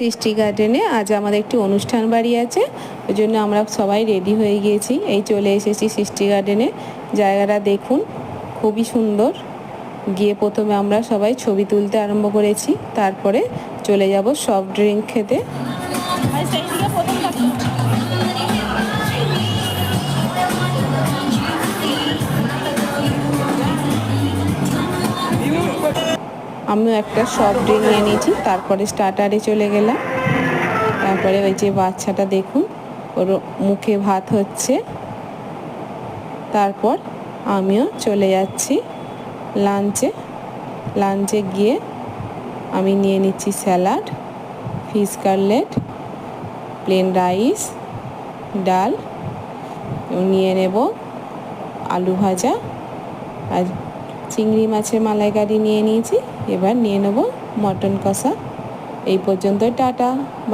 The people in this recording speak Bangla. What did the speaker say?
সৃষ্টি গার্ডেনে আজ আমাদের একটি অনুষ্ঠান বাড়ি আছে। ওই জন্য আমরা সবাই রেডি হয়ে গিয়েছি। এই চলে এসেছি সৃষ্টি গার্ডেনে। জায়গাটা দেখুন, খুবই সুন্দর। গিয়ে প্রথমে আমরা সবাই ছবি তুলতে আরম্ভ করেছি। তারপরে চলে যাব সফট ড্রিঙ্ক খেতে। আমিও একটা সফট ড্রিঙ্ক নিয়ে নিয়েছি, তারপরে স্টার্টারে চলে গেলাম। তারপরে ওই যে বাচ্চাটা দেখুন, ওর মুখে ভাত হচ্ছে। তারপর আমিও চলে যাচ্ছি লাঞ্চে লাঞ্চে গিয়ে আমি নিয়ে নিচ্ছি salad fish cutlet plain rice dal. নিয়ে নেব আলু ভাজা আর চিংড়ি মাছের মালাইকারি নিয়ে নিয়েছি। এবার নিয়ে নেব মটন কষা। এই পর্যন্ত টাটা।